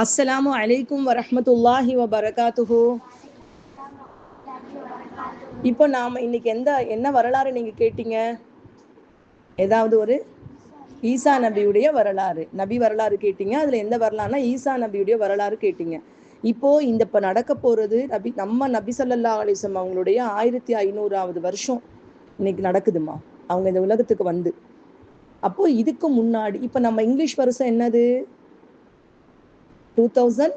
அஸ்ஸலாமு அலைக்கும் வரஹ்மத்துல்லாஹி வபரகாத்துஹு இப்போ நாம் இன்னைக்கு எந்த என்ன வரலாறு நீங்கள் கேட்டீங்க? ஏதாவது ஒரு ஈசா நபியுடைய வரலாறு நபி வரலாறு கேட்டீங்க? அதில் எந்த வரலாறுனா ஈசா நபியுடைய வரலாறு கேட்டீங்க. இப்போ இந்த இப்போ நடக்க போகிறது நபி நம்ம நபி ஸல்லல்லாஹு அலிசம் அவங்களுடைய ஆயிரத்தி ஐநூறாவது வருஷம் இன்னைக்கு நடக்குதுமா அவங்க இந்த உலகத்துக்கு வந்து. அப்போ இதுக்கு முன்னாடி இப்போ நம்ம இங்கிலீஷ் வருஷம் என்னது? டூ தௌசண்ட்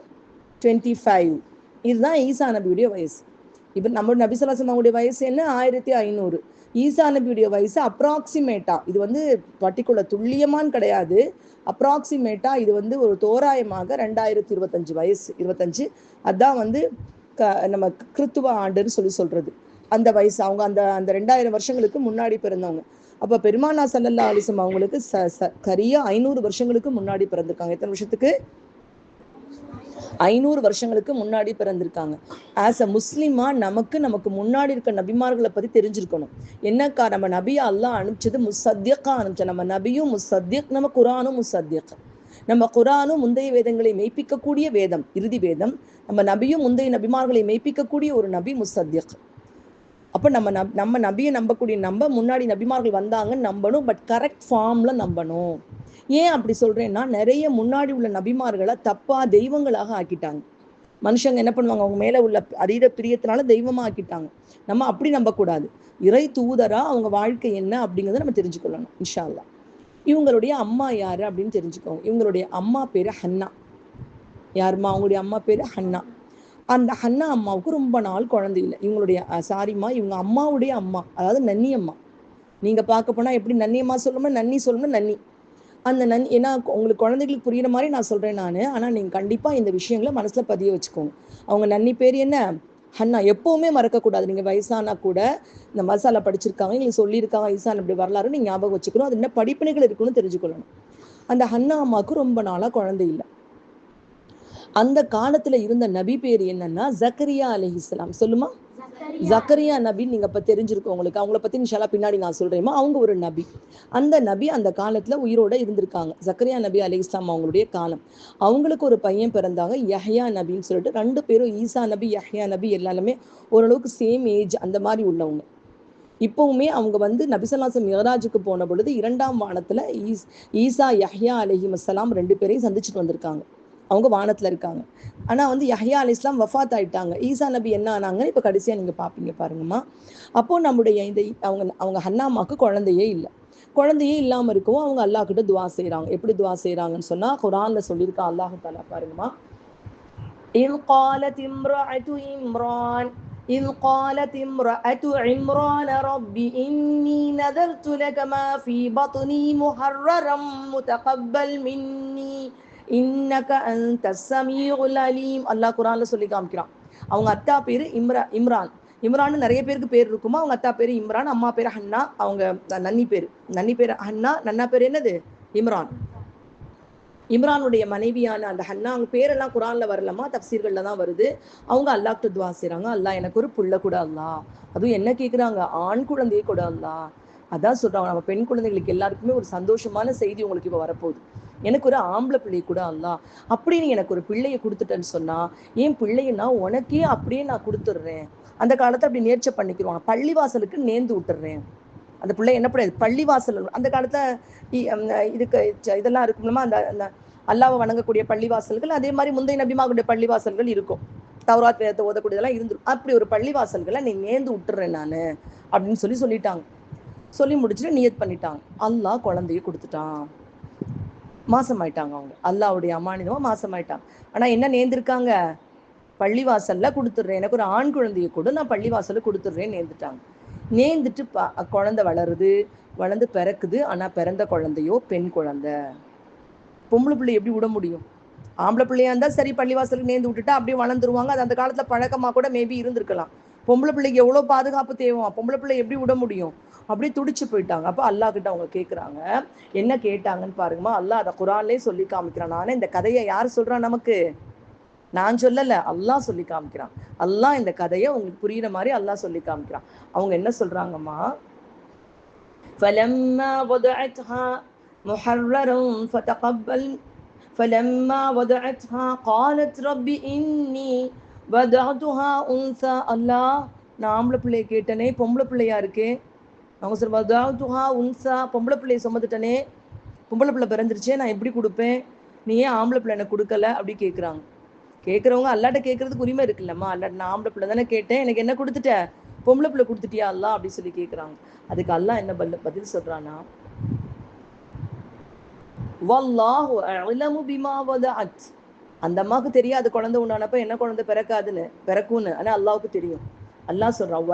டுவெண்ட்டி ஃபைவ் இதுதான் ஈசா நபியுடைய வயசு. இப்போ நம்ம நபிசலாசம் வயசு என்ன? ஆயிரத்தி ஐநூறு. ஈசா நபியுடைய வயசு அப்ராக்சிமேட்டா இது வந்து பர்டிகுலர் துல்லியமான்னு கிடையாது. அப்ராக்சிமேட்டா இது வந்து ஒரு தோராயமாக ரெண்டாயிரத்தி இருபத்தஞ்சு வயசு இருபத்தஞ்சு. அதான் வந்து க நம்ம கிறித்துவ ஆண்டுன்னு சொல்லி சொல்றது. அந்த வயசு அவங்க அந்த அந்த ரெண்டாயிரம் வருஷங்களுக்கு முன்னாடி பிறந்தவங்க. அப்ப பெருமானா சல்லல்லா அலிசம் அவங்களுக்கு ச ச கரியா ஐநூறு வருஷங்களுக்கு முன்னாடி பிறந்திருக்காங்க. எத்தனை வருஷத்துக்கு? ஐநூறு வருஷங்களுக்கு முன்னாடி பிறந்திருக்காங்க. ஆஸ் அ முஸ்லிமா நமக்கு நமக்கு முன்னாடி இருக்க நபிமார்களை பத்தி தெரிஞ்சிருக்கணும். என்னக்கா நம்ம நபியா அல்லா அனுப்பிச்சது முசத்தியக்கா அனுப்பிச்ச நம்ம நபியும் முசத்தியக் நம்ம குரானும் முசத்தியக் நம்ம குரானும் முந்தைய வேதங்களை மெய்ப்பிக்கக்கூடிய வேதம் இறுதி வேதம். நம்ம நபியும் முந்தைய நபிமார்களை மெய்ப்பிக்கக்கூடிய ஒரு நபி முசத்தியக் அப்ப நம்ம நப் நம்ம நபியை நம்பக்கூடிய நம்ப முன்னாடி நபிமார்கள் வந்தாங்கன்னு நம்பணும் பட் கரெக்ட் ஃபார்ம்ல நம்பணும். ஏன் அப்படி சொல்றேன்னா நிறைய முன்னாடி உள்ள நபிமார்களை தப்பா தெய்வங்களாக ஆக்கிட்டாங்க. மனுஷங்க என்ன பண்ணுவாங்க? அவங்க மேல உள்ள அதீத பிரியத்தினால தெய்வமா ஆக்கிட்டாங்க. நம்ம அப்படி நம்பக்கூடாது. இறை தூதரா அவங்க வாழ்க்கை என்ன அப்படிங்கிறத நம்ம தெரிஞ்சுக்கொள்ளணும் இன்ஷா அல்லா இவங்களுடைய அம்மா யாரு அப்படின்னு தெரிஞ்சுக்கோங்க. இவங்களுடைய அம்மா பேரு ஹன்னா. யாருமா அவங்களுடைய அம்மா பேரு ஹன்னா. அந்த ஹன்னா அம்மாவுக்கு ரொம்ப நாள் குழந்தை இல்லை. இவங்களுடைய சாரிம்மா இவங்க அம்மாவுடைய அம்மா அதாவது நன்னி அம்மா. நீங்க பார்க்க போனா எப்படி நன்னி அம்மா சொல்லணும் நன்னி சொல்லணுமா நன்னி. அந்த நன் ஏன்னா உங்களுக்கு குழந்தைகளுக்கு புரியுற மாதிரி நான் சொல்றேன் நான். ஆனா நீங்க கண்டிப்பா இந்த விஷயங்களை மனசுல பதிய வச்சுக்கோங்க. அவங்க நன்னி பேர் என்ன? ஹன்னா எப்பவுமே மறக்கக்கூடாது நீங்க வயசானா கூட இந்த மசாலா படிச்சிருக்காங்க எங்களுக்கு சொல்லியிருக்காங்க வயசான இப்படி வரலாறு நீங்க ஞாபகம் வச்சுக்கணும். அது என்ன படிப்பினைகள் இருக்குன்னு தெரிஞ்சுக்கொள்ளணும். அந்த ஹன்னா அம்மாவுக்கு ரொம்ப நாளா குழந்தை இல்லை. அந்த காலத்துல இருந்த நபி பேர் என்னன்னா ஜக்கரியா அலிஹிஸ்லாம் சொல்லுமா? ஜக்கரியா. நபி நீங்க இப்ப தெரிஞ்சிருக்கோம் உங்களுக்கு. அவங்கள பத்தி நிஷாலா பின்னாடி நான் சொல்றேமா அவங்க ஒரு நபி. அந்த நபி அந்த காலத்துல உயிரோட இருந்திருக்காங்க. ஜக்கரியா நபி அலி இஸ்லாம் அவங்களுடைய காலம். அவங்களுக்கு ஒரு பையன் பிறந்தாங்க. யஹ்யா நபின்னு சொல்லிட்டு ரெண்டு பேரும் ஈசா நபி யஹ்யா நபி எல்லாருமே ஓரளவுக்கு சேம் ஏஜ் அந்த மாதிரி உள்ளவங்க. இப்பவுமே அவங்க வந்து நபிசல்லாசம் மெஹராஜுக்கு போன பொழுது இரண்டாம் வானத்துல ஈஸ் ஈசா யஹ்யா அலஹி மசலாம் ரெண்டு பேரையும் சந்திச்சுட்டு வந்திருக்காங்க. அவங்க வானத்துல இருக்காங்க ஆனா வந்து யஹ்யா அலி இஸ்லாம் வஃத் ஆயிட்டாங்க ஈசா நபி என்ன ஆனாங்க இப்ப கடைசியா நீங்க பாப்பீங்க பாருங்கம்மா அப்போ நம்முடைய இந்த அவங்க அவங்க ஹன்னாமாக்கு குழந்தையே இல்லை குழந்தையே இல்லாம இருக்கவும் அவங்க அல்லாஹ் கிட்ட துவா செய்யறாங்க எப்படி துவா செய்யறாங்கன்னு சொன்னா குரான்ல சொல்லியிருக்கா அல்லாஹு தாலா பாருங்கம்மா إذ قالت امرأة عمران إذ قالت امرأة عمران رب إني نذرت لك ما في بطني محررا متقبل مني இன்னக அந்த சமீஉல் அலீம். அல்லாஹ் குரான்ல சொல்லி காமிக்கிறான். அவங்க அத்தா பேரு இம்ரா இம்ரான். இம்ரான்னு நிறைய பேருக்கு பேர் இருக்குமா? அவங்க அத்தா பேரு இம்ரான் அம்மா பேர் ஹன்னா அவங்க நன்னி பேர். நன்னி பேர் ஹன்னா நன்னா பேர் என்னது? இம்ரான். இம்ரானுடைய மனைவியான அந்த ஹன்னா அவங்க பேரெல்லாம் குரான்ல வரலமா? தப்சீர்கள்ல தான் வருது. அவங்க அல்லாஹ்கிட்ட துவா செய்றாங்க. அல்லாஹ் எனக்கு ஒரு புள்ள கூட அல்லா. அதுவும் என்ன கேக்குறாங்க? ஆண் குழந்தையே கூட அல்லா. அதான் சொல்றாங்க. நம்ம பெண் குழந்தைகளுக்கு எல்லாருக்குமே ஒரு சந்தோஷமான செய்தி உங்களுக்கு இப்போ வரப்போகுது. எனக்கு ஒரு ஆம்பளை பிள்ளை கூட அல்லா அப்படி நீ எனக்கு ஒரு பிள்ளையை கொடுத்துட்டேன்னு சொன்னா என் பிள்ளையன்னா உனக்கே அப்படியே நான் கொடுத்துட்றேன். அந்த காலத்தை அப்படி நேர்ச்சை பண்ணிக்கிறோம் பள்ளிவாசலுக்கு நேர்ந்து விட்டுறேன் அந்த பிள்ளை என்ன பண்ணாது பள்ளிவாசல் அந்த காலத்துல இதுக்கு இதெல்லாம் இருக்குமா அந்த அந்த அல்லாவை வணங்கக்கூடிய பள்ளிவாசல்கள் அதே மாதிரி முந்தைய நபிமாவுடைய பள்ளிவாசல்கள் இருக்கும். தௌராத் வேதத்தை ஓதக்கூடியதெல்லாம் இருந்துரும் அப்படி ஒரு பள்ளிவாசல்களை நீ நேர்ந்து விட்டுறேன் நான் அப்படின்னு சொல்லி சொல்லிட்டாங்க. சொல்லி முடிச்சுட்டு நியத் பண்ணிட்டாங்க. அல்லாஹ் குழந்தைய கொடுத்துட்டான். மாசமாயிட்டாங்க அவங்க. அல்லாவுடைய அமானிதமா மாசமாயிட்டாங்க. ஆனா என்ன நேர்ந்திருக்காங்க? பள்ளிவாசல்ல கொடுத்துட்றேன். எனக்கு ஒரு ஆண் குழந்தைய கூட நான் பள்ளிவாசல்ல கொடுத்துட்றேன் நேர்ந்துட்டாங்க. நேர்ந்துட்டு குழந்தை வளருது வளர்ந்து பிறக்குது. ஆனா பிறந்த குழந்தையோ பெண் குழந்தை? பொம்பளை பிள்ளை எப்படி விட முடியும்? ஆம்பளை பிள்ளையா இருந்தா சரி பள்ளிவாசலுக்கு நேர்ந்து விட்டுட்டா அப்படியே வளர்ந்துருவாங்க. அது அந்த காலத்துல பழக்கமா கூட மேபி இருந்திருக்கலாம். பொம்பளை பிள்ளைக்கு எவ்வளவு பாதுகாப்பு தேவை பொம்பளை பிள்ளை எப்படி விட முடியும்? அப்படியே துடிச்சு போயிட்டாங்க அப்ப அல்லா கிட்ட அவங்க கேக்குறாங்க என்ன கேட்டாங்கன்னு பாருங்கம்மா அல்லாஹ் அதை குரான்லயே சொல்லி காமிக்கிறான் நானே இந்த கதையை யார் சொல்றா நமக்கு நான் சொல்லல அல்லாஹ் சொல்லி காமிக்கிறான் அல்லாஹ் இந்த கதையை உங்களுக்கு புரியுற மாதிரி அல்லாஹ் சொல்லி காமிக்கிறான் அவங்க என்ன சொல்றாங்கம்மா فلما وضعتها محررا فتقبل فلما وضعتها قالت ربي إني وضعتها أنثى الله நான் ஆம்பளை பிள்ளைய கேட்டனே பொம்பளை பிள்ளையா இருக்கே அவங்க சார் வதாத்துஹா உன்சா பொம்பளை பிள்ளைய சுமந்துட்டனே பொம்பளை பிள்ளை பிறந்துருச்சே நான் எப்படி கொடுப்பேன்? நீ ஏன் ஆம்பளை பிள்ளை எனக்கு கொடுக்கல? அப்படி கேட்குறாங்க கேட்குறவங்க அல்லாட்ட கேட்கறதுக்கு உரிமை இருக்குல்லம்மா. அல்லாட்ட நான் ஆம்பளை பிள்ளை தானே கேட்டேன். எனக்கு என்ன கொடுத்துட்ட? பொம்பளை பிள்ளை கொடுத்துட்டியா அல்லா அப்படி சொல்லி கேட்குறாங்க அதுக்கு அல்லாஹ் என்ன பதில் பதில் சொல்றானா வல்லாஹு அலமு பிமா வதஅத். அந்த அம்மாவுக்கு தெரியாது. குழந்தை உண்டானப்ப என்ன குழந்தை பிறக்காதுன்னு பிறக்கும்னு. ஆனா அல்லாவுக்கு தெரியும். அல்லாஹ் சொல்றான்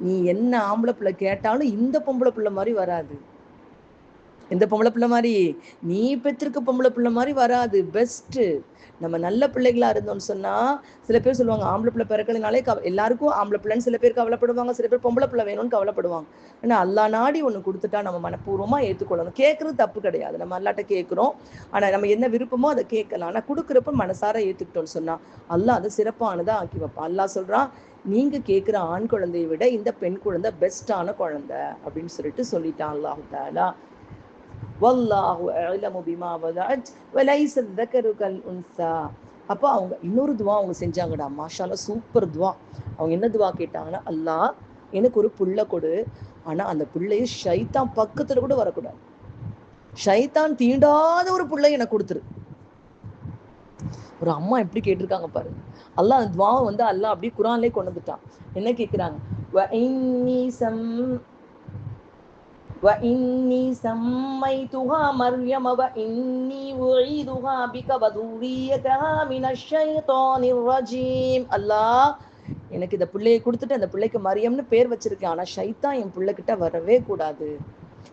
நீ என்ன ஆம்பளை பிள்ளை கேட்டாலும் இந்த பொம்பளை பிள்ளை மாதிரி வராது. இந்த பொம்பளை பிள்ளை மாதிரி நீ பெற்றிருக்க பொம்பளை பிள்ளை மாதிரி வராது. பெஸ்ட்டு நம்ம நல்ல பிள்ளைகளா இருந்தோம்னு சொன்னா சில பேர் சொல்லுவாங்க ஆம்பளை பிள்ளை பிறக்கலைனாலே கவ எல்லாருக்கும் ஆம்பளை பிள்ளைன்னு சில பேர் கவலைப்படுவாங்க சில பேர் பொம்பளை பிள்ளை வேணும்னு கவலைப்படுவாங்க. ஆனா அல்லா நாடி ஒன்று கொடுத்துட்டா நம்ம மனப்பூர்வமா ஏத்துக்கொள்ளணும். கேட்கறது தப்பு கிடையாது. நம்ம அல்லாட்ட கேட்கிறோம் ஆனா நம்ம என்ன விருப்பமோ அதை கேட்கலாம். ஆனா கொடுக்குறப்ப மனசார ஏத்துக்கிட்டோம்னு சொன்னா அல்லா அதை சிறப்பானதா ஆக்கி வைப்பான். அல்லாஹ் சொல்றான் நீங்க கேட்குற ஆண் குழந்தையை விட இந்த பெண் குழந்தை பெஸ்டான குழந்தை. அப்படின்னு சொல்லிட்டு சொல்லிட்டான் அல்லாஹு தாலா வல்லாஹு அலமு பிமா வதாஜ் வலைஸ் தக்கருகல் உன்சா. அப்போ அவங்க இன்னொரு துவா அவங்க செஞ்சாங்கடா. மாஷால சூப்பர் துவா. அவங்க என்ன துவா கேட்டாங்கன்னா அல்லா எனக்கு ஒரு புள்ள கொடு. ஆனா அந்த பிள்ளைய ஷைத்தான் பக்கத்துல கூட வரக்கூடாது. ஷைத்தான் தீண்டாத ஒரு பிள்ளை எனக்கு கொடுத்துரு. ஒரு அம்மா எப்படி கேட்டிருக்காங்க பாரு. அல்லா அந்த துவாவை வந்து அல்லா அப்படியே குரான்லேயே கொண்டு வந்துட்டான். என்ன கேட்குறாங்க وَإِنِّي سَمْ وإني سميتها مريم وإني أعيذها بك وذريتها من الشيطان الرجيم الله எனக்கு இந்த பிள்ளையை கொடுத்துட்டு அந்த பிள்ளைக்கு மரியம்னு பேர் வச்சிருக்கேன் ஆனா ஷைத்தான் என் பிள்ளைகிட்ட வரவே கூடாது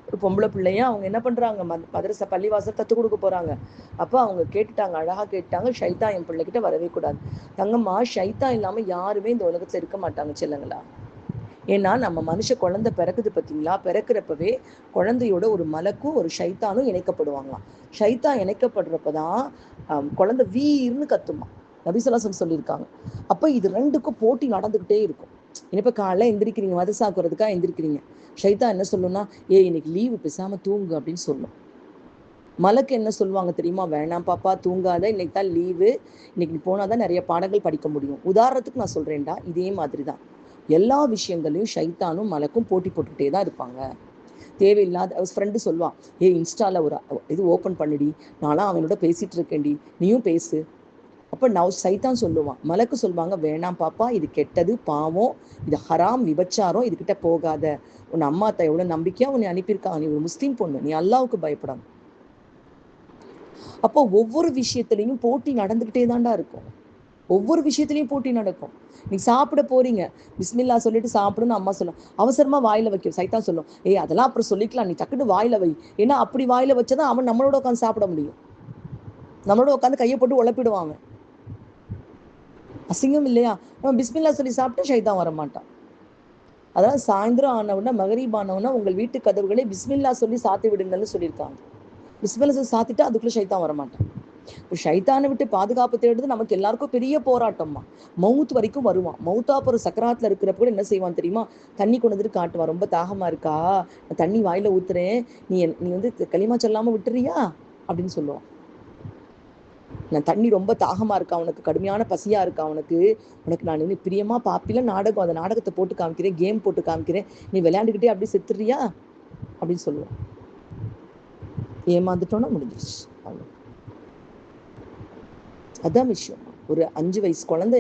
ஒரு பொம்பளை பிள்ளைய அவங்க என்ன பண்றாங்க மத்- மதரசா பள்ளிவாசல் கத்து கொடுக்க போறாங்க அப்ப அவங்க கேட்டுட்டாங்க அழகா கேட்டாங்க ஷைத்தா என் பிள்ளைகிட்ட வரவே கூடாது தங்கம்மா ஷைத்தா இல்லாம யாருமே இந்த உலகத்துல இருக்க மாட்டாங்க செல்லுங்களா ஏன்னா நம்ம மனுஷ குழந்தை பிறக்குது பார்த்தீங்களா பிறக்கிறப்பவே குழந்தையோட ஒரு மலக்கும் ஒரு ஷைத்தானும் இணைக்கப்படுவாங்களாம். ஷைத்தான் இணைக்கப்படுறப்பதான் தான் குழந்தை வீர்னு கத்துமா. நபிசலாசம் சொல்லியிருக்காங்க. அப்போ இது ரெண்டுக்கும் போட்டி நடந்துகிட்டே இருக்கும். இப்ப காலைல எந்திரிக்கிறீங்க? மதசாக்குறதுக்கா எந்திரிக்கிறீங்க? ஷைத்தா என்ன சொல்லும்னா ஏ இன்னைக்கு லீவு பேசாம தூங்கு அப்படின்னு சொல்லும். மலக்கு என்ன சொல்லுவாங்க தெரியுமா? வேணாம் பாப்பா தூங்காத. இன்னைக்கு தான் லீவு இன்னைக்கு நீ போனாதான் நிறைய பாடங்கள் படிக்க முடியும். உதாரணத்துக்கு நான் சொல்றேன்டா இதே மாதிரி தான் எல்லா விஷயங்களையும் ஷைத்தானும் மலக்கும் போட்டி போட்டுக்கிட்டே தான் இருப்பாங்க. தேவையில்லாத ஃப்ரெண்டு சொல்லுவான் ஏ இன்ஸ்டாவில் ஒரு இது ஓப்பன் பண்ணுடி. நான்லாம் அவனோட பேசிட்டு இருக்கேன்டி. நீயும் பேசு. அப்போ நான் சைத்தான் சொல்லுவான் மலக்கு சொல்லுவாங்க வேணாம் பாப்பா இது கெட்டது பாவம். இது ஹராம் விபச்சாரம் இதுகிட்ட போகாத. உன் அம்மா அத்தா எவ்வளோ நம்பிக்கையா உன்னை அனுப்பியிருக்காங்க நீ ஒரு முஸ்லீம் பொண்ணு நீ அல்லாவுக்கு பயப்படாம அப்போ ஒவ்வொரு விஷயத்துலையும் போட்டி நடந்துகிட்டே தான்டா இருக்கும். ஒவ்வொரு விஷயத்துலையும் போட்டி நடக்கும். நீ சாப்பிட போறீங்க. பிஸ்மில்லா சொல்லிட்டு சாப்பிடுன்னு அம்மா சொல்லும். அவசரமா வாயில வைக்கும் சைத்தா சொல்லும். ஏய் அதெல்லாம் அப்புறம் சொல்லிக்கலாம். நீ டக்குன்னு வாயில வை. ஏன்னா அப்படி வாயில வச்சதான் அவன் நம்மளோட உட்காந்து சாப்பிட முடியும். நம்மளோட உட்காந்து கையை போட்டு உழப்பிடுவான் அவன். அசிங்கம் இல்லையா? நம்ம பிஸ்மில்லா சொல்லி சாப்பிட்டா ஷைதான் வரமாட்டான். அதான் அதாவது சாயந்தரம் ஆனவுடனே மகரீப் ஆனவுடனே உங்கள் வீட்டு கதவுகளை பிஸ்மில்லா சொல்லி சாத்தி விடுங்கள்னு சொல்லியிருக்காங்க. பிஸ்மில்லா சொல்லி சாத்திட்டா அதுக்குள்ள ஷைத்தான் வர மாட்டான் இப்போ ஷைத்தானை விட்டு பாதுகாப்பு தேடுறது நமக்கு எல்லாருக்கும் பெரிய போராட்டம்மா. மவுத் வரைக்கும் வருவான். மவுத்தா போற சக்கராத்துல இருக்கிறப்ப கூட என்ன செய்வான் தெரியுமா? தண்ணி கொண்டு வந்துட்டு காட்டுவான். ரொம்ப தாகமா இருக்கா? நான் தண்ணி வாயில ஊத்துறேன். நீ நீ வந்து களிமா சொல்லாம விட்டுறியா? அப்படின்னு சொல்லுவான். நான் தண்ணி ரொம்ப தாகமா இருக்கா உனக்கு? கடுமையான பசியா இருக்கா உனக்கு? உனக்கு நான் வந்து பிரியமா பாப்பில நாடகம் அந்த நாடகத்தை போட்டு காமிக்கிறேன் கேம் போட்டு காமிக்கிறேன். நீ விளையாண்டுக்கிட்டே அப்படியே செத்துறியா? அப்படின்னு சொல்லுவான். ஏமாந்துட்டோம்னா முடிஞ்சிருச்சு. அவ்வளவு அதான் விஷயம். ஒரு அஞ்சு வயசு குழந்தை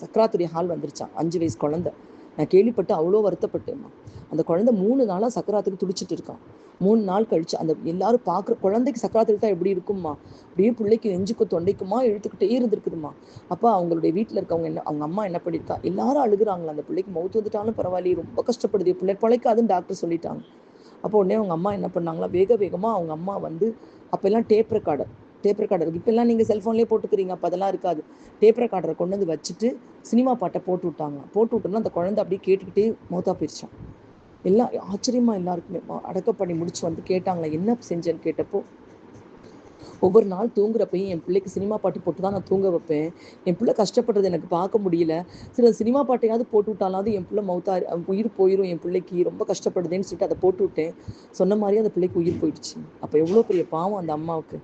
சக்கராத்துடைய ஹால் வந்துருச்சான் அஞ்சு வயசு குழந்தை. நான் கேள்விப்பட்டு அவ்வளோ வருத்தப்பட்டேம்மா அந்த குழந்தை மூணு நாளாக சக்கராத்துக்கு துடிச்சிட்டு இருக்கான். மூணு நாள் கழிச்சு அந்த எல்லாரும் பார்க்குற குழந்தைக்கு சக்கராத்து தான் எப்படி இருக்கும்மா? அப்படியே பிள்ளைக்கு நெஞ்சுக்கும் தொண்டைக்குமா இழுத்துக்கிட்டே இருந்திருக்குதுமா அப்போ அவங்களுடைய வீட்டில் இருக்கவங்க என்ன அவங்க அம்மா என்ன பண்ணியிருக்கா எல்லாரும் அழுகுறாங்களா? அந்த பிள்ளைக்கு மவுத்து வந்துட்டாலும் பரவாயில்லையே ரொம்ப கஷ்டப்படுது. பிள்ளை பிழைக்காதுன்னு டாக்டர் சொல்லிட்டாங்க. அப்போ உடனே அவங்க அம்மா என்ன பண்ணாங்களா? வேக வேகமாக அவங்க அம்மா வந்து அப்போல்லாம் டேப் ரெக்கார்டர் டேப் ரெக்கார்டர் இப்போல்லாம் நீங்கள் செல்ஃபோன்லேயே போட்டுக்கிறீங்க அப்போ அதெல்லாம் இருக்காது. டேப் ரெக்கார்டரை கொண்டு வந்து வச்சுட்டு சினிமா பாட்டை போட்டு விட்டாங்க. போட்டு விட்டோம்னா அந்த குழந்தை அப்படியே கேட்டுக்கிட்டே மௌத்தா போயிடுச்சான் எல்லாம் ஆச்சரியமாக எல்லாருக்குமே. அடக்கம் பண்ணி முடிச்சு வந்து கேட்டாங்களே என்ன செஞ்சேன்னு கேட்டப்போ? ஒவ்வொரு நாள் தூங்குறப்பையும் என் பிள்ளைக்கு சினிமா பாட்டு போட்டு தான் நான் தூங்க வைப்பேன். என் பிள்ளை கஷ்டப்படுறது எனக்கு பார்க்க முடியல. சில சினிமா பாட்டையாவது போட்டு விட்டாலாவது என் பிள்ளை மௌத்தா உயிர் போயிடும் என் பிள்ளைக்கு ரொம்ப கஷ்டப்படுதுன்னு சொல்லிட்டு அதை போட்டு விட்டேன். சொன்ன மாதிரி அந்த பிள்ளைக்கு உயிர் போயிடுச்சு. அப்போ எவ்வளோ பெரிய பாவம் அந்த அம்மாவுக்கு.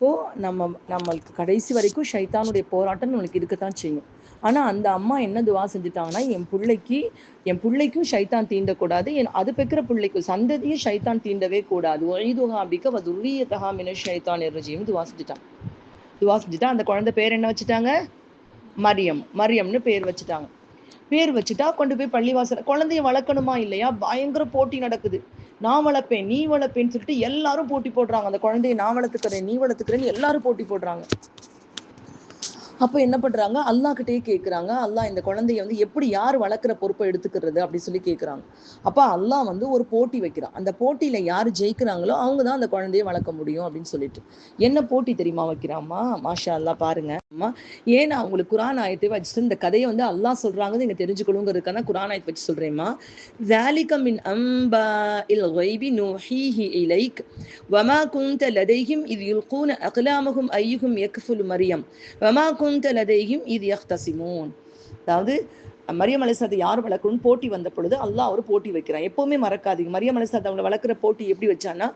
இப்போ நம்ம நம்மளுக்கு கடைசி வரைக்கும் ஷைத்தானுடைய போராட்டம் நம்மளுக்கு இருக்கத்தான் செய்யும். ஆனா அந்த அம்மா என்ன துவா செஞ்சுட்டாங்கன்னா என் பிள்ளைக்கு என் பிள்ளைக்கும் ஷைத்தான் தீண்டக்கூடாது என் அது பெக்கிற பிள்ளைக்கும் சந்ததியும் ஷைத்தான் தீண்டவே கூடாது. ஒய்துகா அப்படிக்க வதுரியதகா மின ஷைத்தான் எர்ரஜீம் துவா செஞ்சுட்டான். துவா செஞ்சுட்டா அந்த குழந்தை பேர் என்ன வச்சுட்டாங்க? மரியம். மரியம்னு பேர் வச்சுட்டாங்க. பேர் வச்சுட்டா கொண்டு போய் பள்ளிவாசல் குழந்தைய வளர்க்கணுமா இல்லையா? பயங்கர போட்டி நடக்குது. நான் வளர்ப்பேன் நீ வளர்ப்பேன்னு சொல்லிட்டு எல்லாரும் போட்டி போடுறாங்க. அந்த குழந்தைய நான் வளர்த்துக்கிறேன் நீ வளர்த்துக்கிறேன்னு எல்லாரும் போட்டி போடுறாங்க. அப்போ என்ன பண்றாங்க அல்லாஹ் கிட்டயே கேட்குறாங்க அல்லாஹ் இந்த குழந்தைய வந்து எப்படி யார் வளர்க்குற பொறுப்பை எடுத்துக்கிறது அப்படி சொல்லி கேட்குறாங்க அப்போ அல்லாஹ் வந்து ஒரு போட்டி வைக்கிறான் அந்த போட்டியில யார் ஜெயிக்கிறாங்களோ அவங்க தான் அந்த குழந்தைய வளர்க்க முடியும் அப்படின்னு சொல்லிட்டு என்ன போட்டி தெரியுமா வைக்கிறாமா மாஷா அல்லாஹ் பாருங்க அம்மா ஏன்னா உங்களுக்கு குரான் ஆயத்தை வச்சுட்டு இந்த கதையை வந்து அல்லாஹ் சொல்றாங்க நீங்க தெரிஞ்சுக்கணுங்கிறதுக்காக தான் குரான் ஆயத்தை வச்சு சொல்றேம்மா ذلك من أنباء الغيب نوحيه إليك وما كنت لديهم إذ يلقون أقلامهم أيهم يكفل مريم وما كنت குந்த லதையும் இது யஹ்தசிமூன் அதாவது மரியம் அலிசாத்தை யார் வளர்க்கணும்னு போட்டி வந்த பொழுது அல்லாஹ் ஒரு போட்டி வைக்கிறான். எப்பவுமே மறக்காதீங்க. மரியம் அலிசாத்தை அவங்களை வளர்க்குற போட்டி எப்படி வச்சான்னா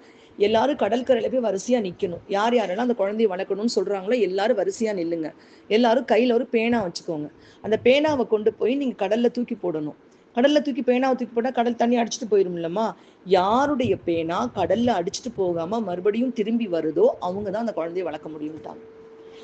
எல்லாரும் கடற்கரையில போய் வரிசையா நிக்கணும். யார் யாரெல்லாம் அந்த குழந்தைய வளர்க்கணும்னு சொல்றாங்களோ எல்லாரும் வரிசையா நில்லுங்க. எல்லாரும் கையில ஒரு பேனா வச்சுக்கோங்க. அந்த பேனாவை கொண்டு போய் நீங்க கடல்ல தூக்கி போடணும். கடல்ல தூக்கி பேனாவை தூக்கி போட்டா கடல் தண்ணி அடிச்சுட்டு போயிரும் இல்லம்மா யாருடைய பேனா கடல்ல அடிச்சுட்டு போகாம மறுபடியும் திரும்பி வருதோ அவங்க தான் அந்த குழந்தைய வளர்க்க முடியும்ட்டாங்க.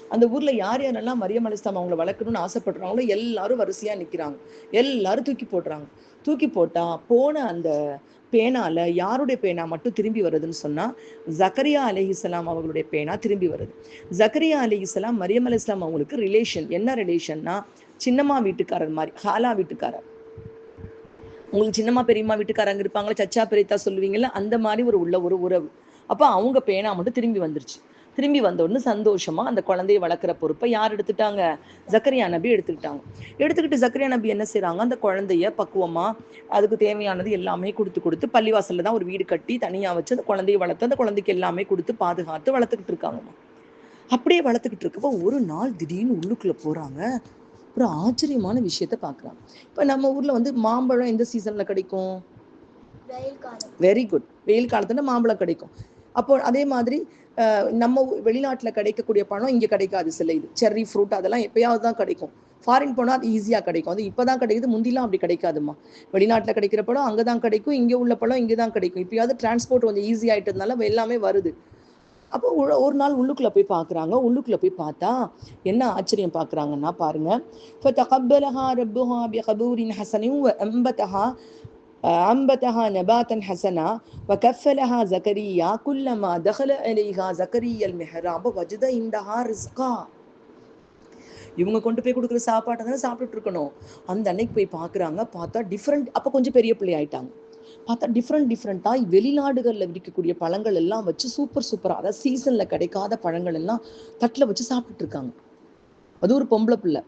அந்த ஊர்ல யார் யாரெல்லாம் மரியம் அலிஸ்லாம் அவங்கள வளர்க்கணும்னு ஆசைப்படுறாங்களோ எல்லாரும் வரிசையா நிக்கிறாங்க. எல்லாரும் தூக்கி போடுறாங்க. தூக்கி போட்டா போன அந்த பேனால யாருடைய பேனா மட்டும் திரும்பி வருதுன்னு சொன்னா ஜக்கரியா அலிஹிஸ்லாம் அவங்களுடைய பேனா திரும்பி வருது. ஜக்கரியா அலிஹிஸ்லாம் மரியம் அலிஸ்லாம் அவங்களுக்கு ரிலேஷன் என்ன ரிலேஷன்னா சின்னம்மா வீட்டுக்காரர் மாதிரி ஹாலா வீட்டுக்காரர். உங்களுக்கு சின்னம்மா பெரியம்மா வீட்டுக்காரங்க இருப்பாங்களா சச்சா பெரியத்தா சொல்லுவீங்கல்ல அந்த மாதிரி ஒரு உள்ள ஒரு உறவு. அப்போ அவங்க பேனா மட்டும் திரும்பி வந்துருச்சு. திரும்பி வந்த உடனே சந்தோஷமா அந்த குழந்தைய வளர்க்குற பொறுப்பை யார் எடுத்துட்டாங்க? ஜக்கரியா நபி எடுத்துக்கிட்டாங்க. எடுத்துக்கிட்டு ஜக்கரியா நபி என்ன செய்றாங்க? அந்த குழந்தைய பக்குவமா அதுக்கு தேவையானது எல்லாமே கொடுத்து கொடுத்து பள்ளிவாசல்ல தான் ஒரு வீடு கட்டி தனியா வச்சு அந்த குழந்தைய வளர்த்து அந்த குழந்தைக்கு எல்லாமே கொடுத்து பாதுகாத்து வளர்த்துக்கிட்டு இருக்காங்கம்மா. அப்படியே வளர்த்துக்கிட்டு இருக்கப்போ ஒரு நாள் திடீர்னு உள்ளுக்குள்ள போறாங்க. ஒரு ஆச்சரியமான விஷயத்த பார்க்குறாங்க. இப்போ நம்ம ஊர்ல வந்து மாம்பழம் எந்த சீசன்ல கிடைக்கும்? வெயில் காலம். வெரி குட் வெயில் காலத்துல மாம்பழம் கிடைக்கும். அப்போ அதே மாதிரி நம்ம வெளிநாட்டில் கிடைக்கக்கூடிய பணம் இங்கே கிடைக்காது சில இது. செர்ரி ஃப்ரூட் அதெல்லாம் எப்பயாவது தான் கிடைக்கும். ஃபாரின் போனால் அது ஈஸியாக கிடைக்கும். அது இப்போ தான் கிடைக்குது முந்திலாம் அப்படி கிடைக்காதுமா வெளிநாட்டில் கிடைக்கிற பழம் அங்கே தான் கிடைக்கும் இங்கே உள்ள பழம் இங்கே தான் கிடைக்கும். இப்போயாவது டிரான்ஸ்போர்ட் கொஞ்சம் ஈஸி ஆகிட்டதுனால எல்லாமே வருது. அப்போ ஒரு நாள் உள்ளுக்குள்ளே போய் பார்க்குறாங்க உள்ளுக்குள்ளே போய் பார்த்தா என்ன ஆச்சரியம் பார்க்குறாங்கன்னா பாருங்க. இப்போ தகப்பலஹா ரப்புஹா பி கபூரின் ஹசனையும் எம்பத்தஹா أنبتها نباتا حسنا وكفلها زكريا كلما دخل إليها زكريا المحراب وجد عندها رزقا இவங்க கொண்டு போய் கொடுக்குற சாப்பாட்டை தானே சாப்பிட்டுட்டு இருக்கணும் அந்த அன்னைக்கு போய் பார்க்கறாங்க பார்த்தா டிஃப்ரெண்ட் அப்போ கொஞ்சம் பெரிய பிள்ளை ஆயிட்டாங்க பார்த்தா டிஃப்ரெண்ட் டிஃப்ரெண்ட்டாக வெளிநாடுகளில் விற்கக்கூடிய பழங்கள் எல்லாம் வச்சு சூப்பர் சூப்பராக அதாவது சீசனில் கிடைக்காத பழங்கள் எல்லாம் தட்டில் வச்சு சாப்பிட்டுட்டு இருக்காங்க அது ஒரு பொம்பளை பிள்ளை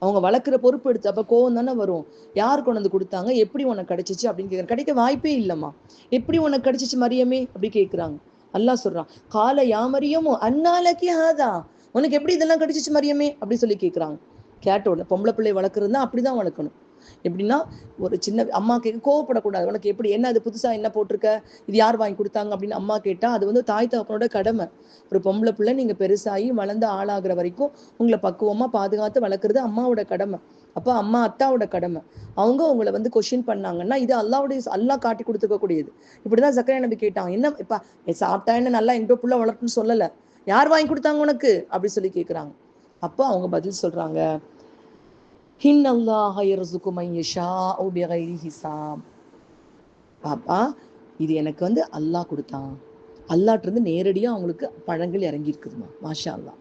அவங்க வளர்க்குற பொறுப்பு எடுத்து அப்போ கோவம் தானே வரும். யார் கொண்டு வந்து கொடுத்தாங்க? எப்படி உனக்கு கிடைச்சிச்சு? அப்படின்னு கேட்குறாங்க கிடைக்க வாய்ப்பே இல்லைம்மா. எப்படி உனக்கு கிடைச்சிச்சு மரியமே? அப்படி கேட்குறாங்க அல்லா சொல்றான் கால யாமரியமோ அன்னாலக்கி ஹாதா. உனக்கு எப்படி இதெல்லாம் கிடைச்சிச்சு மரியமே? அப்படி சொல்லி கேட்குறாங்க கேட்ட உடனே பொம்பளை பிள்ளை வளர்க்குறதுனா அப்படிதான் வளர்க்கணும். எப்படின்னா ஒரு சின்ன அம்மா கேட்க கோவப்படக்கூடாது. உனக்கு எப்படி என்ன அது புதுசா என்ன போட்டிருக்க? இது யார் வாங்கி கொடுத்தாங்க? அப்படின்னு அம்மா கேட்டா அது வந்து தாய் தகப்பனோட கடமை. ஒரு பொம்பளை பிள்ளை நீங்க பெருசாகி வளர்ந்து ஆளாகிற வரைக்கும் உங்களை பக்குவமா பாதுகாத்து வளர்க்குறது அம்மாவோட கடமை. அப்போ அம்மா அத்தாவோட கடமை. அவங்க உங்களை வந்து கொஷின் பண்ணாங்கன்னா இது அல்லாவுடைய அல்லா காட்டி கொடுத்துருக்கக்கூடியது. இப்படிதான் சக்கரை நம்பி கேட்டாங்க என்ன இப்ப சாப்பிட்டா என்ன நல்லா எங்கோ புள்ள வளர்க்கணும்னு சொல்லல? யார் வாங்கி கொடுத்தாங்க உனக்கு? அப்படி சொல்லி கேட்குறாங்க அப்போ அவங்க பதில் சொல்றாங்க பாப்பா இது எனக்கு வந்து அல்லாஹ் கொடுத்தான். அல்லாட்டிருந்து இருந்து அவங்களுக்கு பழங்கள் இறங்கி இருக்குதுமா மாஷா அல்லா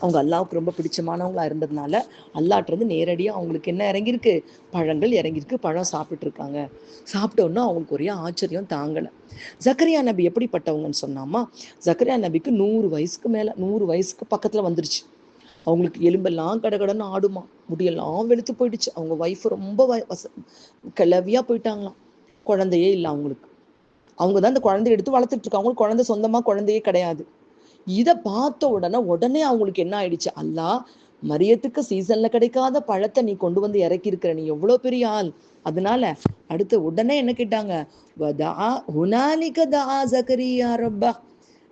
அவங்க அல்லாவுக்கு ரொம்ப பிடிச்சமானவங்களா இருந்ததுனால அல்லாட்டிருந்து இருந்து அவங்களுக்கு என்ன இறங்கியிருக்கு? பழங்கள் இறங்கியிருக்கு. பழம் சாப்பிட்டு இருக்காங்க சாப்பிட்டோன்னா அவங்களுக்கு ஒரே ஆச்சரியம் தாங்கலை. ஜக்கரியா நபி எப்படிப்பட்டவங்கன்னு சொன்னாமா ஜக்கரியா நபிக்கு நூறு வயசுக்கு மேலே நூறு வயசுக்கு பக்கத்தில் வந்துருச்சு. அவங்களுக்கு எலும்பெல்லாம் கடகடன்னு ஆடுமா. முடியெல்லாம் வெளுத்து போயிடுச்சு. அவங்க ஒய்ஃப் ரொம்ப வ- வச- கிளவியா போயிட்டாங்களாம். குழந்தையே இல்லை அவங்களுக்கு. அவங்க தான் அந்த குழந்தைய எடுத்து வளர்த்துட்டு இருக்காங்க. அவங்களுக்கு குழந்தை சொந்தமா குழந்தையே கிடையாது. இதை பார்த்த உடனே உடனே அவங்களுக்கு என்ன ஆயிடுச்சு? அல்லா மரியத்துக்கு சீசன்ல கிடைக்காத பழத்தை நீ கொண்டு வந்து இறக்கி இருக்கிற நீ எவ்வளவு பெரிய ஆள். அதனால அடுத்து உடனே என்ன கேட்டாங்க?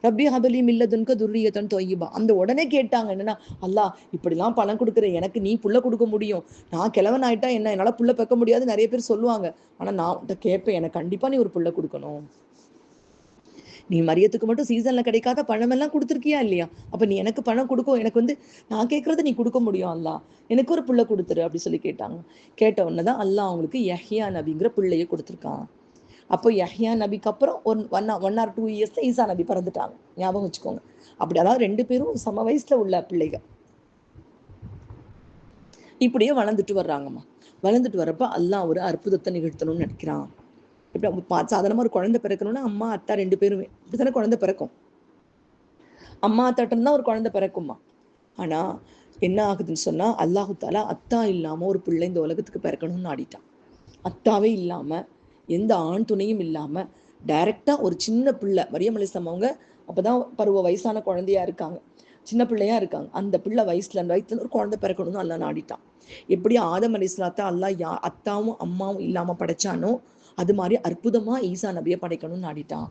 வதா ரப்பி ஹபலி மில்லதுன்க துர்ரியத்தன் தொய்யிபா. அந்த உடனே கேட்டாங்க என்னன்னா அல்லா இப்படிலாம் பணம் கொடுக்குற எனக்கு நீ புள்ள கொடுக்க முடியும். நான் கிழவன் ஆயிட்டா என்ன என்னால புள்ள பெக்க முடியாது நிறைய பேர் சொல்லுவாங்க. ஆனா நான் உன்கிட்ட கேட்பேன் எனக்கு கண்டிப்பா நீ ஒரு புள்ள கொடுக்கணும். நீ மரியத்துக்கு மட்டும் சீசன்ல கிடைக்காத பழம் எல்லாம் கொடுத்துருக்கியா இல்லையா? அப்ப நீ எனக்கு பணம் கொடுக்கும் எனக்கு வந்து நான் கேட்கறத நீ கொடுக்க முடியும் அல்லா. எனக்கு ஒரு புள்ள கொடுத்துரு அப்படி சொல்லி கேட்டாங்க. கேட்ட உடனே தான் அல்லாஹ் அவங்களுக்கு யஹியான் அப்படிங்கிற பிள்ளைய கொடுத்துருக்கான். அப்போ யஹ்யா நபிக்கு அப்புறம் one one one or two இயர்ஸ்ல ஈசா நபி பிறந்துட்டாங்க. ஞாபகம் வச்சுக்கோங்க. அப்படி அதாவது ரெண்டு பேரும் சம வயசுல உள்ள பிள்ளைங்க இப்படியே வளர்ந்துட்டு வர்றாங்கம்மா. வளர்ந்துட்டு வர்றப்ப அல்லாஹ் ஒரு அற்புதத்தை நிகழ்த்தணும்னு நினைக்கிறான். இப்படி பா- சாதாரணமா ஒரு குழந்தை பிறக்கணும்னா அம்மா அத்தா ரெண்டு பேருமே. இப்படித்தானே குழந்தை பிறக்கும். அம்மா அத்தாட்டம் தான் ஒரு குழந்தை பிறக்குமா ஆனா என்ன ஆகுதுன்னு சொன்னா அல்லாஹு தாலா அத்தா இல்லாம ஒரு பிள்ளை இந்த உலகத்துக்கு பிறக்கணும்னு ஆடிட்டான் அத்தாவே இல்லாம எந்த ஆண் துணையும் இல்லாம டைரக்டா ஒரு சின்ன பிள்ளை மரியம் அவங்க அவங்க அப்பதான் பருவ வயசான குழந்தையா இருக்காங்க. சின்ன பிள்ளையா இருக்காங்க. அந்த பிள்ளை வயசுல அந்த வயசுல ஒரு குழந்தை பிறக்கணும்னு அல்லா நாடிட்டான். எப்படி ஆதம் அலிஸ்லாத்தா அல்லா யா அத்தாவும் அம்மாவும் இல்லாம படைச்சானோ அது மாதிரி அற்புதமா ஈசா நபியை படைக்கணும்னு நாடிட்டான்.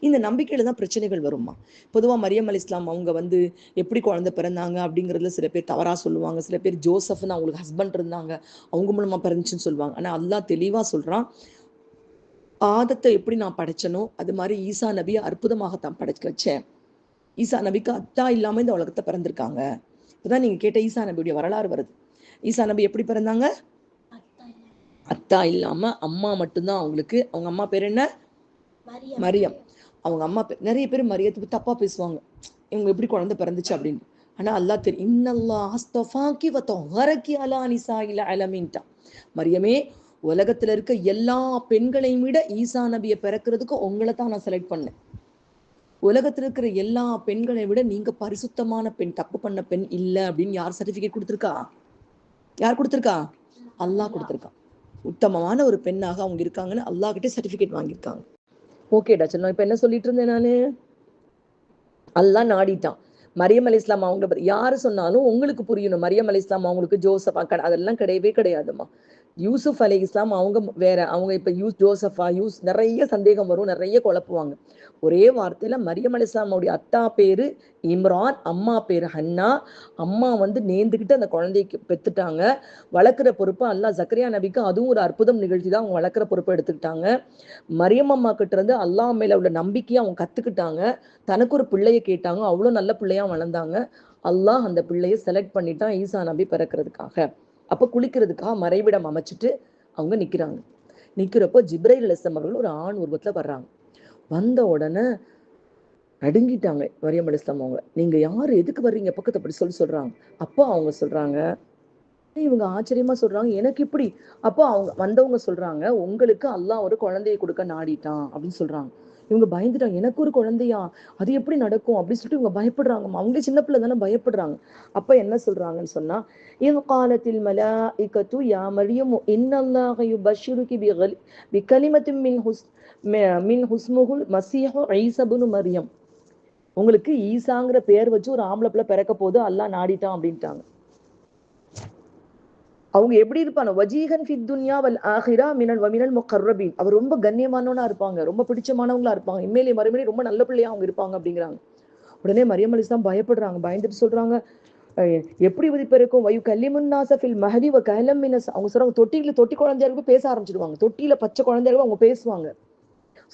இந்த நம்பிக்கையில தான் பிரச்சனைகள் வருமா பொதுவா மரியம் அலி இஸ்லாம் அவங்க வந்து எப்படி குழந்தை பிறந்தாங்க அப்படிங்கிறதுல சில பேர் தவறா சொல்லுவாங்க. சில பேர் ஜோசப்னு அவங்களுக்கு ஹஸ்பண்ட் இருந்தாங்க. அவங்க மூலமா பிறந்துச்சுன்னு சொல்லுவாங்க. ஆனா அல்லா தெளிவா சொல்றான் ஆதத்தை எப்படி நான் படைச்சனோ அது மாதிரி ஈசா நபியை அற்புதமாகத்தான் படைக்க வச்சேன். ஈசா நபிக்கு அத்தா இல்லாம இந்த உலகத்தை பிறந்திருக்காங்க. இப்பதான் நீங்க கேட்ட ஈசா நபியுடைய வரலாறு வருது. ஈசா நபி எப்படி பிறந்தாங்க? அத்தா இல்லாம அம்மா மட்டும்தான் அவங்களுக்கு. அவங்க அம்மா பேர் என்ன? மரியம். மரியம். அவங்க அம்மா நிறைய பேர் மரியத்துக்கு தப்பா பேசுவாங்க. இவங்க எப்படி குழந்தை பிறந்துச்சு அப்படின்னு. ஆனா அல்லாஹ் தெரியும் இன்னல்லா அஸ்தஃபாக்கி வத்தஹரக்கி அலா நிசாயில அலமின்ட்டா மரியமே உலகத்துல இருக்க எல்லா பெண்களையும் விட ஈசா நபியை பிறக்கிறதுக்கு உங்களை தான் நான் செலக்ட் பண்ணேன். உலகத்துல இருக்கிற எல்லா பெண்களை விட நீங்க பரிசுத்தமான பெண் தப்பு பண்ண பெண் இல்ல அப்படின்னு யார் சர்டிபிகேட் கொடுத்துருக்கா? யார் கொடுத்துருக்கா? அல்லாஹ் கொடுத்துருக்கான் உத்தமமான ஒரு பெண்ணாக அவங்க இருக்காங்கன்னு அல்லாஹ் கிட்டே சர்டிபிகேட் வாங்கியிருக்காங்க. ஓகேடா செல்லம் இப்ப என்ன சொல்லிட்டு இருந்தேன் நானு? அல்லாஹ் நாடிட்டான். மரியம் அலி இஸ்லாம் அவங்கள யாரு சொன்னாலும் உங்களுக்கு புரியணும். மரியம் அலி இஸ்லாம் அவங்களுக்கு ஜோசப் அதெல்லாம் கிடையவே கிடையாதும்மா. யூசுப் அலி இஸ்லாம் அவங்க வேற அவங்க இப்ப யூஸ் ஜோசஃபா யூஸ் நிறைய சந்தேகம் வரும் நிறைய குழப்புவாங்க. ஒரே வார்த்தையில மரியம் அலி இஸ்லாமுடைய அத்தா பேரு இம்ரான் அம்மா பேரு ஹன்னா. அம்மா வந்து நேர்ந்துக்கிட்டு அந்த குழந்தைக்கு பெத்துட்டாங்க வளர்க்குற பொறுப்பு அல்லாஹ் ஜக்கரியா நபிக்கு அதுவும் ஒரு அற்புதம் நிகழ்ச்சி தான். அவங்க வளர்க்குற பொறுப்பை எடுத்துக்கிட்டாங்க. மரியம் அம்மா கிட்ட இருந்து அல்லாஹ் மேல உள்ள நம்பிக்கையை அவங்க கத்துக்கிட்டாங்க. தனக்கு ஒரு பிள்ளைய கேட்டாங்க. அவ்வளோ நல்ல பிள்ளையா வளர்ந்தாங்க. அல்லாஹ் அந்த பிள்ளைய செலக்ட் பண்ணிட்டான் ஈசா நபி பிறக்கிறதுக்காக. அப்ப குளிக்கிறதுக்காக மறைவிடம் அமைச்சிட்டு அவங்க நிக்கிறாங்க. நிக்கிறப்போ ஜிப்ரைல் அலிஸ்லாம் அவர்கள் ஒரு ஆண் உருவத்துல வர்றாங்க. வந்த உடனே நடுங்கிட்டாங்க மரியம் அலிஸ்லாம் அவங்க. நீங்க யாரு? எதுக்கு வர்றீங்க? பக்கத்து அப்படி சொல்லி சொல்றாங்க. அப்போ அவங்க சொல்றாங்க இவங்க ஆச்சரியமா சொல்றாங்க எனக்கு இப்படி. அப்போ அவங்க வந்தவங்க சொல்றாங்க உங்களுக்கு அல்லாஹ் ஒரு குழந்தையை கொடுக்க நாடிட்டான். அப்படின்னு சொல்றாங்க. இவங்க பயந்துட்டாங்க. எனக்கு ஒரு குழந்தையா? அது எப்படி நடக்கும்? அப்படின்னு சொல்லிட்டு இவங்க பயப்படுறாங்க. அவங்க சின்ன பிள்ளை தானே பயப்படுறாங்க. அப்ப என்ன சொல்றாங்கன்னு சொன்னா இன் காலத்தில் மலாஇகத்து யா மரியம் இன்னல்லாஹ யுபஷிருகி பிகலி பிகலிமத்தின் மின் ஹுஸ் மின் ஹுஸ்முகுல் மசீஹு ஐசபுனு மரியம். உங்களுக்கு ஈசாங்கிற பேர் வச்சு ஒரு ஆம்பளை பிள்ளை பிறக்க போது அல்லாஹ் நாடிட்டான் அப்படின்ட்டாங்க. அவங்க எப்படி இருப்பாங்க? வஜீகன் ஃபித் துன்யா வல் ஆஹிரா மினல் வமினல் முகர்ரபீன். அவர் ரொம்ப கண்ணியமானவனா இருப்பாங்க. ரொம்ப பிடிச்சமானவங்களா இருப்பாங்க. இம்மையிலே மறுமையிலே ரொம்ப நல்ல பிள்ளையா அவங்க இருப்பாங்க அப்படிங்கிறாங்க. உடனே மரியம் தான் பயப்படுறாங்க. பயந்துட்டு சொல்றாங்க எப்படி இது பிறக்கும் வயு கல்லிமுன்னாசஃபில் மஹதி வ கஹலம் மினஸ். அவங்க சொல்றாங்க தொட்டியில தொட்டி குழந்தையா இருக்கும் பேச ஆரம்பிச்சிடுவாங்க தொட்டியில பச்சை குழந்தையா இருக்கும் அவங்க பேசுவாங்க.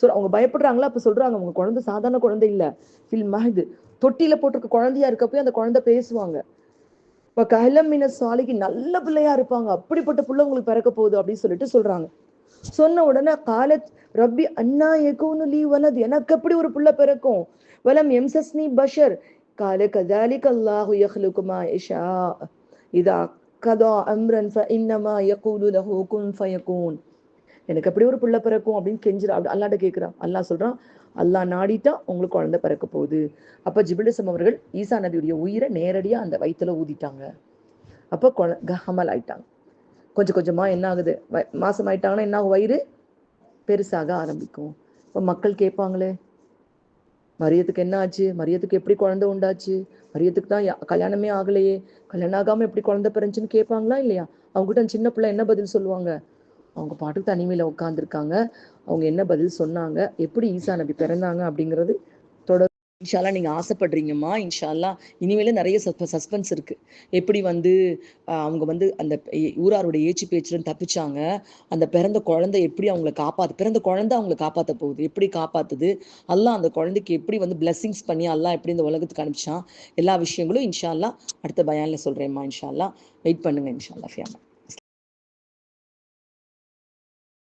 சொல் அவங்க பயப்படுறாங்களா? அப்ப சொல்றாங்க அவங்க குழந்தை சாதாரண குழந்தை இல்ல. ஃபில் மஹது. தொட்டியில போட்டிருக்க குழந்தையா இருக்கப்போ அந்த குழந்தை பேசுவாங்க. கஹலம் மின சாலைக்கு நல்ல பிள்ளையா இருப்பாங்க. அப்படிப்பட்ட புள்ள உங்களுக்கு பிறக்க போகுது அப்படின்னு சொல்லிட்டு சொல்றாங்க. சொன்ன உடனே காலத் ரப்பி அண்ணா எகோனு லீ வலது எனக்கு எப்படி ஒரு புள்ள பிறக்கும்? வலம் எம்சஸ்னி பஷர். கால கதாலிக் அல்லாஹு யஹ்லுகு இஷா இதா கதா அம்ரன் ஃப இன்னமா யகூலு லஹு குன் ஃபயகூன். எனக்கு எப்படி ஒரு பிள்ளை பிறக்கும் அப்படின்னு கெஞ்சிரா அப்படி அல்லாட்ட கேட்கிறான் அல்லா சொல்றான் அல்லாஹ் நாடிட்டா உங்களுக்கு குழந்தை பிறக்க போகுது. அப்போ ஜிபிலிசம் அவர்கள் ஈசா நபியுடைய உயிரை நேரடியாக அந்த வயித்துல ஊதிட்டாங்க. அப்போ குழ- கஹமல் ஆயிட்டாங்க. கொஞ்சம் கொஞ்சமா என்ன ஆகுது? வ- மாசம் ஆயிட்டாங்கன்னா என்ன ஆகும்? வயிறு பெருசாக ஆரம்பிக்கும். இப்போ மக்கள் கேட்பாங்களே மரியத்துக்கு என்ன ஆச்சு? மரியத்துக்கு எப்படி குழந்தை உண்டாச்சு? மரியத்துக்கு தான் யா- கல்யாணமே ஆகலையே. கல்யாணம் ஆகாமல் எப்படி குழந்தை பிறந்துச்சுன்னு கேட்பாங்களா இல்லையா? அவங்ககிட்ட அந்த சின்ன பிள்ளை என்ன பதில் சொல்லுவாங்க? அவங்க பாட்டுக்கு தனிமையில் உட்காந்துருக்காங்க அவங்க என்ன பதில் சொன்னாங்க? எப்படி ஈசா நபி பிறந்தாங்க அப்படிங்கிறது தொடர் இன்ஷால்லா நீங்கள் ஆசைப்படுறீங்கம்மா. இன்ஷால்லா இனிமேல நிறைய சஸ்பென்ஸ் இருக்குது எப்படி வந்து அவங்க வந்து அந்த ஏ- ஊராருடைய ஏச்சு பேச்சுலன்னு தப்பிச்சாங்க. அந்த பிறந்த குழந்தை எப்படி அவங்கள காப்பாத்து பிறந்த குழந்தை அவங்கள காப்பாற்ற போகுது. எப்படி காப்பாத்துது? அல்லாஹ் அந்த குழந்தைக்கு எப்படி வந்து பிளெஸ்ஸிங்ஸ் பண்ணி எல்லாம் எப்படி இந்த உலகத்துக்கு அனுப்பிச்சான்? எல்லா விஷயங்களும் இன்ஷா அடுத்த பயானில் சொல்கிறேம்மா இன்ஷா வெயிட் பண்ணுங்க இன்ஷால்லா அல்லாஹ்